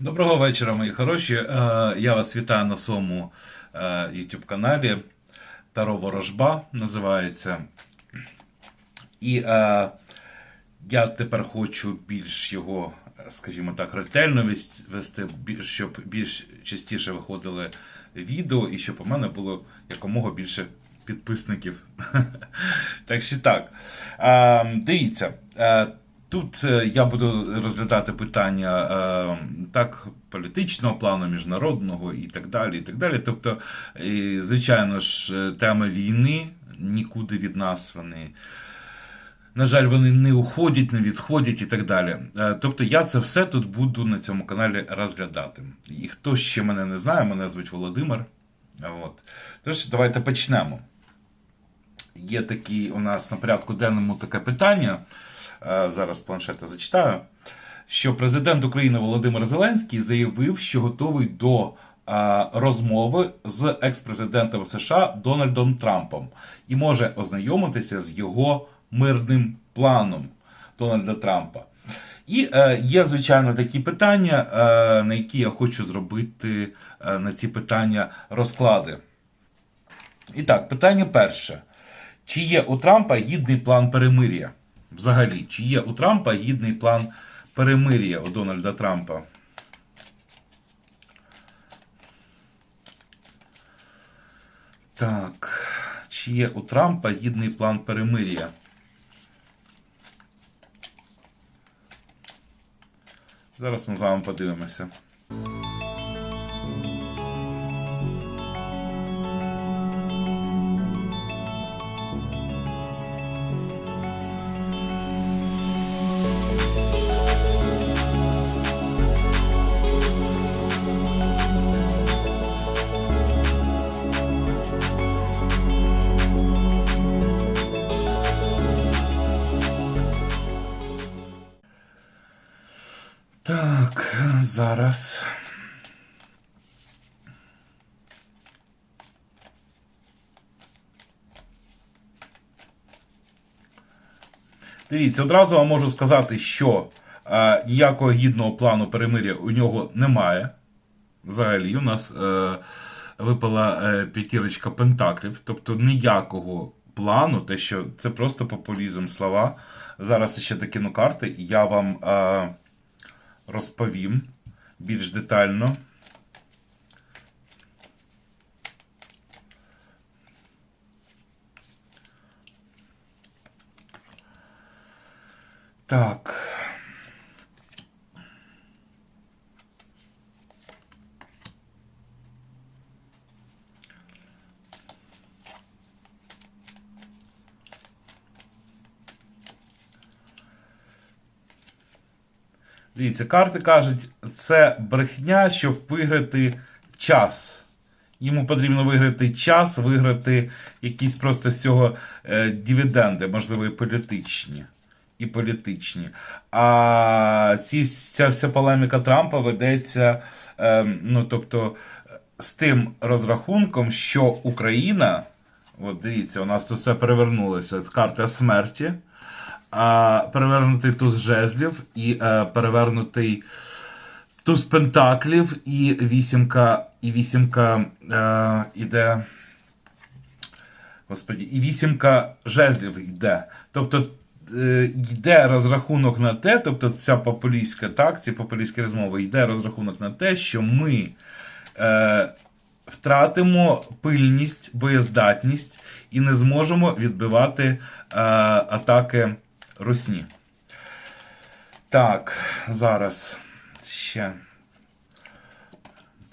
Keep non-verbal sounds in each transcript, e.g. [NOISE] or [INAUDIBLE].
Доброго вечора, мої хороші. Е, Я вас вітаю на своєму е, YouTube каналі Таро Ворожба називається. І е, я тепер хочу більш його, скажімо так, ретельно вести, щоб більш частіше виходили відео і щоб у мене було якомога більше підписників. [LAUGHS] Так що так. Е, Дивіться. Тут е, я буду розглядати питання е, так політичного плану, міжнародного і так далі. і так далі. Тобто, звичайно ж, е, тема війни нікуди від нас вони. На жаль, вони не уходять, не відходять і так далі. Тобто я це все тут буду на цьому каналі розглядати. І хто ще мене не знає, мене звуть Володимир. От. Тож, давайте почнемо. Є такий у нас на порядку денному таке питання. Е, Зараз планшета зачитаю. Що президент України Володимир Зеленський заявив, що готовий до е, розмови з екс-президентом США Дональдом Трампом і може ознайомитися з його мирним планом Дональда Трампа. І е, є, звичайно, такі питання, е, на які я хочу зробити е, на ці питання розклади. І так, питання перше. Чи є у Трампа гідний план перемир'я? Взагалі, чи є у Трампа гідний план перемир'я у Дональда Трампа? Так. Чи є у Трампа гідний план перемир'я? Зараз ми з вами подивимося. Зараз. Дивіться, одразу вам можу сказати, що е, ніякого гідного плану перемир'я у нього немає. Взагалі, у нас е, випала е, п'ятірочка пентаклів, тобто ніякого плану, те, що це просто популізм слова. Зараз ще докину карти, і я вам е, розповім більш детально. Так. Дивіться, карти кажуть, це брехня, щоб виграти час. Йому потрібно виграти час, виграти якісь просто з цього е, дивіденди, можливо, і політичні. І політичні. А ці, ця вся полеміка Трампа ведеться, е, ну, тобто, з тим розрахунком, що Україна, от дивіться, у нас тут все перевернулося. Карта смерті перевернутий туз жезлів і е, перевернутий туз пентаклів, і вісімка, і вісімка е, іде. Господі, і вісімка жезлів йде. Тобто е, йде розрахунок на те, тобто ця популістська так, ці популістські розмови, йде розрахунок на те, що ми е, втратимо пильність, боєздатність і не зможемо відбивати е, атаки Русні. Так, зараз ще.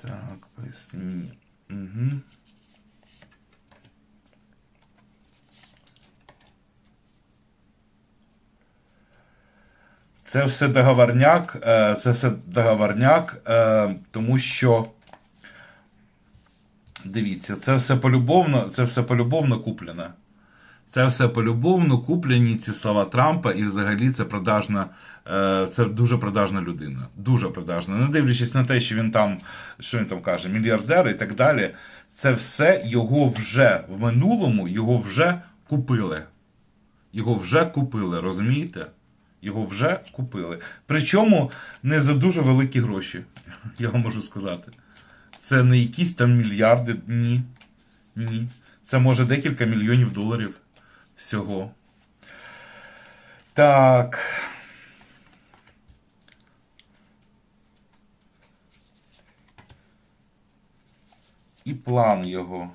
Так, поясні. Угу. Це все договорняк, е, це все договорняк, е, тому що. Дивіться, це все полюбовно, це все полюбовно куплене. Це все полюбовно куплені ці слова Трампа, і взагалі це продажна, е, це дуже продажна людина. Дуже продажна. Не дивлячись на те, що він там, що він там каже, мільярдер і так далі. Це все його вже в минулому, його вже купили. Його вже купили, розумієте? Його вже купили. Причому не за дуже великі гроші, [LAUGHS] я вам можу сказати. Це не якісь там мільярди. Ні. Ні. Це може декілька мільйонів доларів всього. Так. І план його.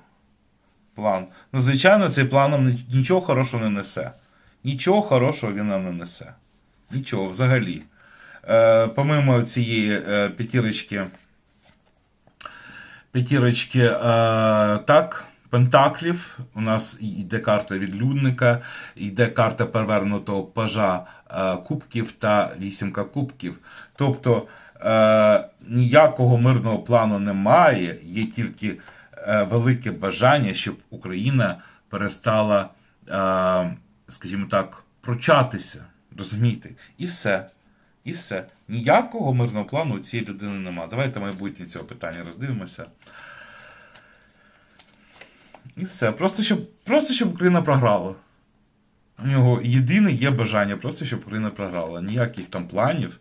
План. Ну, звичайно, цей план нічого хорошого не несе. Нічого хорошого він нам не несе. Нічого взагалі. Е, помимо цієї е, п'ятірочки. П'ятірочки, е, так, пентаклів. У нас йде карта відлюдника, йде карта перевернутого пажа е, кубків та вісімка кубків. Тобто е, ніякого мирного плану немає, є тільки е, велике бажання, щоб Україна перестала, е, скажімо так, прочатися. Розумієте? І все. І все. Ніякого мирного плану у цієї людини нема. Давайте майбутнє цього питання роздивимося. І все. Просто щоб, просто щоб Україна програла. У нього єдине є бажання, просто щоб Україна програла. Ніяких там планів.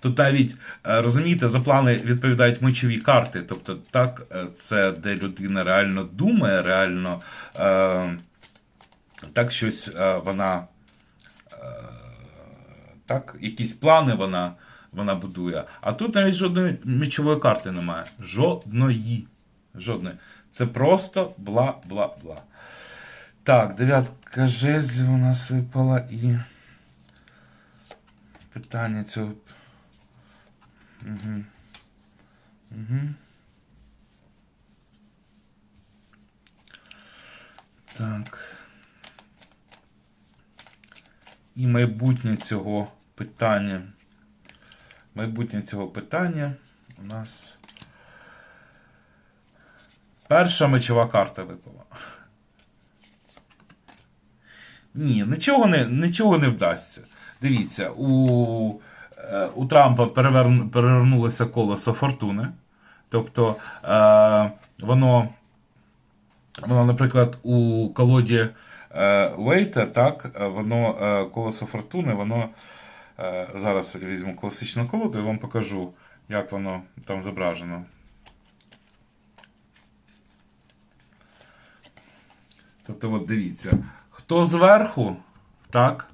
Тут навіть, е, розумієте, за плани відповідають мечові карти. Тобто, так, е, це де людина реально думає, реально е, так щось е, вона. Е, так, якісь плани вона, вона будує. А тут навіть жодної мечової карти немає. Жодної. Жодної. Це просто бла-бла-бла. Так, дев'ятка жезлів у нас випала і. Питання цього. Угу. Угу. Так. І майбутнє цього питання. Майбутнє цього питання у нас. Перша мечова карта випала. Ні, нічого не, нічого не вдасться. Дивіться, у, е, у Трампа переверну, перевернулося колесо фортуни. Тобто е, воно, воно, наприклад, у колоді е, Вейта, так, воно е, колесо фортуни, воно. е, Зараз візьму класичну колоду і вам покажу, як воно там зображено. Тобто, от дивіться, хто зверху, так,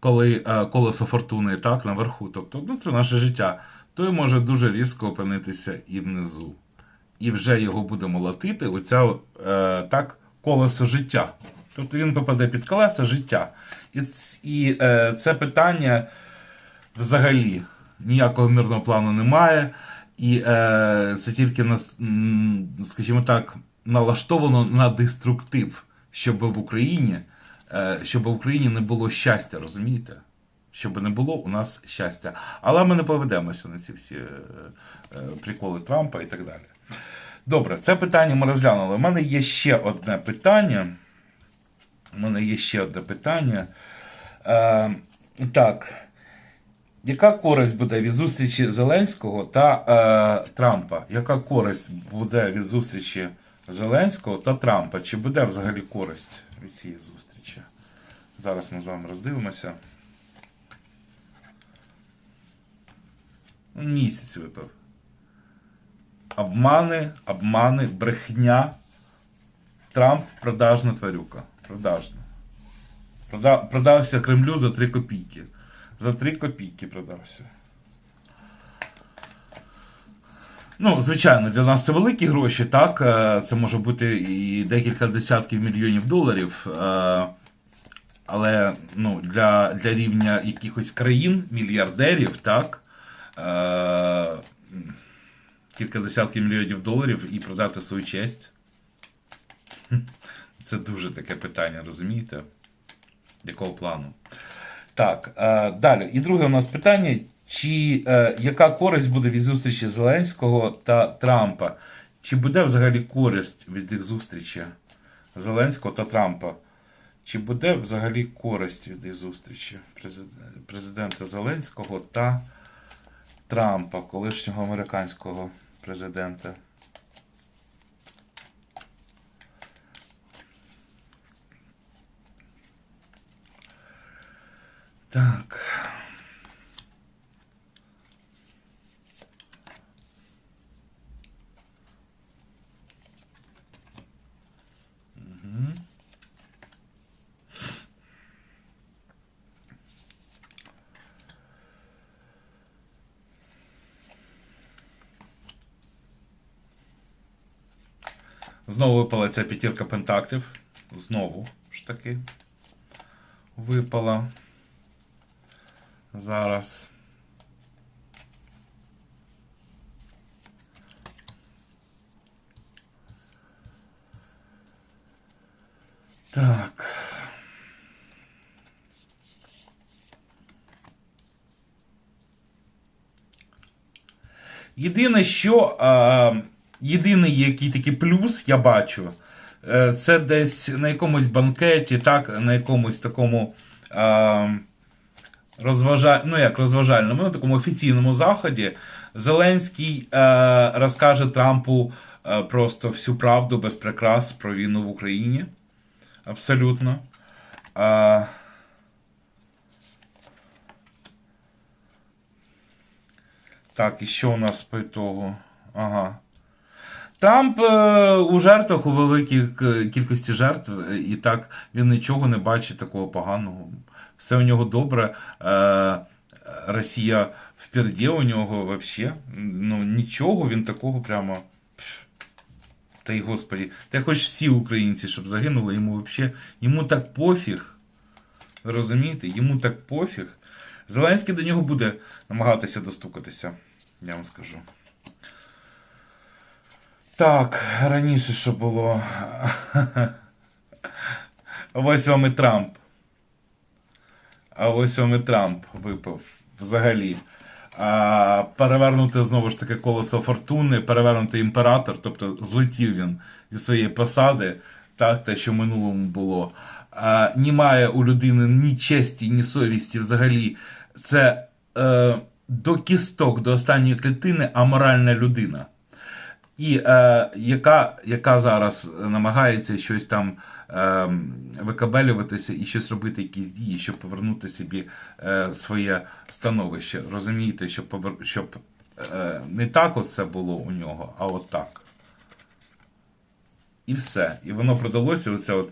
коли е, колесо фортуни так, наверху, тобто, ну, це наше життя, той може дуже різко опинитися і внизу. І вже його буде молотити оця е, так, колесо життя. Тобто він попаде під колеса життя. І, і е, це питання взагалі ніякого мирного плану немає. І е, це тільки нас, м, скажімо так, налаштовано на деструктив, щоб в Україні, е, щоб в Україні не було щастя, розумієте? Щоб не було у нас щастя. Але ми не поведемося на ці всі е, е, приколи Трампа і так далі. Добре, це питання ми розглянули. У мене є ще одне питання. У мене є ще одне питання. Е, так. Яка користь буде від зустрічі Зеленського та е, Трампа? Яка користь буде від зустрічі Зеленського та Трампа? Чи буде взагалі користь від цієї зустрічі? Зараз ми з вами роздивимося. Місяць випив. Обмани, обмани, брехня. Трамп продажна тварюка. Продажна. Продався Кремлю за 3 копійки. За 3 копійки продався. Ну, звичайно, для нас це великі гроші, так. е, Це може бути і декілька десятків мільйонів доларів. е, Але ну, для, для рівня якихось країн, мільярдерів, так. е, Кілька десятків мільйонів доларів і продати свою честь. Це дуже таке питання, розумієте? Якого плану? Так, далі. І друге у нас питання: чи е, яка користь буде від зустрічі Зеленського та Трампа? Чи буде взагалі користь від їх зустрічі Зеленського та Трампа? Чи буде взагалі користь від їх зустрічі президента, Зеленського та Трампа, колишнього американського президента? Так. Знову випала ця п'ятірка пентаклів. Знову ж таки. Випала. Зараз. Так. Єдине, що е, єдиний який такий плюс я бачу, е, це десь на якомусь банкеті, так, на якомусь такому е, розважа... ну, як розважальному, на такому офіційному заході Зеленський е, розкаже Трампу е, просто всю правду без прикрас про війну в Україні. Абсолютно. Е, Так, і що у нас по ітогу? Ага. Трамп е, у жертвах у великій кількості жертв, е, і так він нічого не бачить такого поганого. Все у нього добре. Е, Росія впереді у нього взагалі. Ну, нічого він такого прямо. Та й господі. Та хоч всі українці, щоб загинули, йому взагалі. Йому так пофіг. Ви розумієте? Йому так пофіг. Зеленський до нього буде намагатися достукатися, я вам скажу. Так, раніше що було. [LAUGHS] Ось вам і Трамп. А ось вам і Трамп випав взагалі. А, перевернути знову ж таки колесо фортуни, перевернути імператор, тобто злетів він зі своєї посади, так, те, що в минулому було. А, немає у людини ні честі, ні совісті взагалі. Це е, до кісток, до останньої клітини аморальна людина. І е, яка, яка зараз намагається щось там е, викабелюватися і щось робити, якісь дії, щоб повернути собі е, своє становище. Розумієте, щоб, повер... щоб е, не так ось це було у нього, а от так. І все. І воно продалося оце от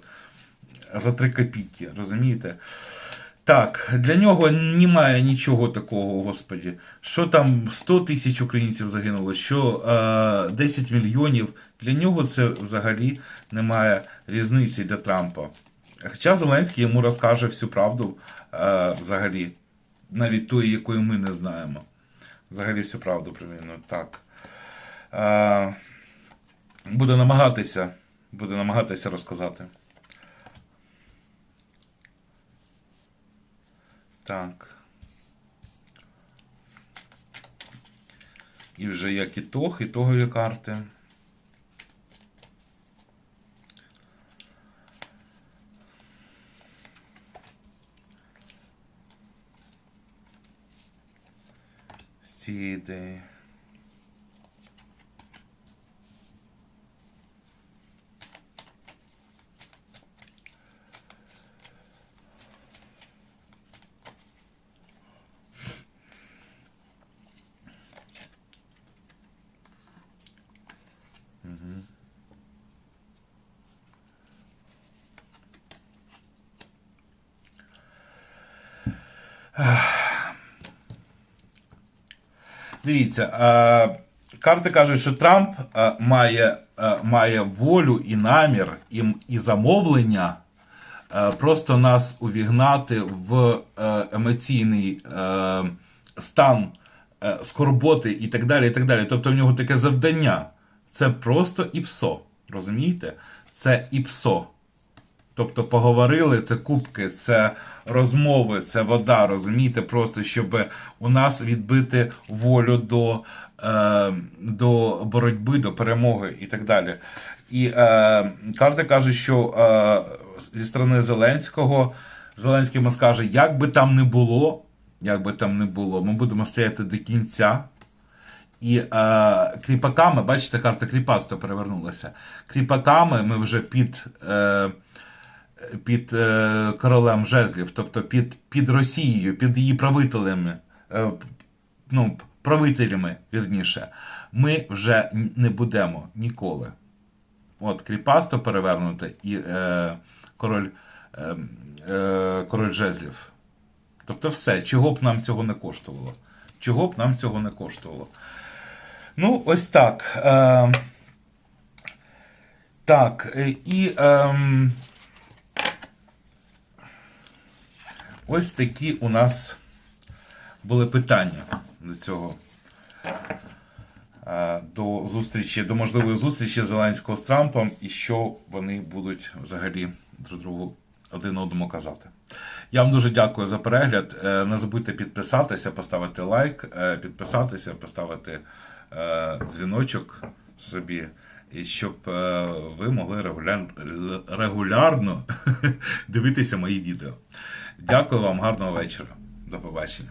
за три копійки, розумієте? Так, для нього немає нічого такого, господі. Що там 100 тисяч українців загинуло, що е, 10 мільйонів. Для нього це взагалі немає різниці для Трампа. Хоча Зеленський йому розкаже всю правду е, взагалі, навіть тої, якої ми не знаємо. Взагалі всю правду про. Так. Е, буде намагатися, буде намагатися розказати. Так. І вже як ітог, ітогові карти. З цієї ідеї. Дивіться, е, карти кажуть, що Трамп е, має, е, має волю і намір, і, і замовлення просто нас увігнати в емоційний стан скорботи і так далі. і так далі. Тобто в нього таке завдання. Це просто іпсо. Розумієте? Це іпсо. Тобто поговорили, це кубки, це розмови, це вода, розумієте, просто щоб у нас відбити волю до, е, до боротьби, до перемоги і так далі. І е, карти кажуть, що е, зі сторони Зеленського Зеленський йому скаже, як би там не було, як би там не було, ми будемо стояти до кінця. І е, кріпаками, бачите, карта кріпацтва перевернулася. Кріпаками ми вже під. Е, під е, королем жезлів, тобто під, під Росією, під її правителями, е, ну, правителями, вірніше, ми вже не будемо ніколи. От, кріпасто перевернуте і е, король, е, е, король жезлів. Тобто все, чого б нам цього не коштувало. Чого б нам цього не коштувало. Ну, ось так. Е, Так, е, і ем, ось такі у нас були питання до цього. Е, До зустрічі, до можливої зустрічі Зеленського з Трампом, і що вони будуть взагалі друг другу один одному казати. Я вам дуже дякую за перегляд. Е, Не забудьте підписатися, поставити лайк, е, підписатися, поставити дзвіночок собі, і щоб ви могли регуляр... регулярно [LAUGHS] дивитися мої відео. Дякую вам, гарного вечора. До побачення.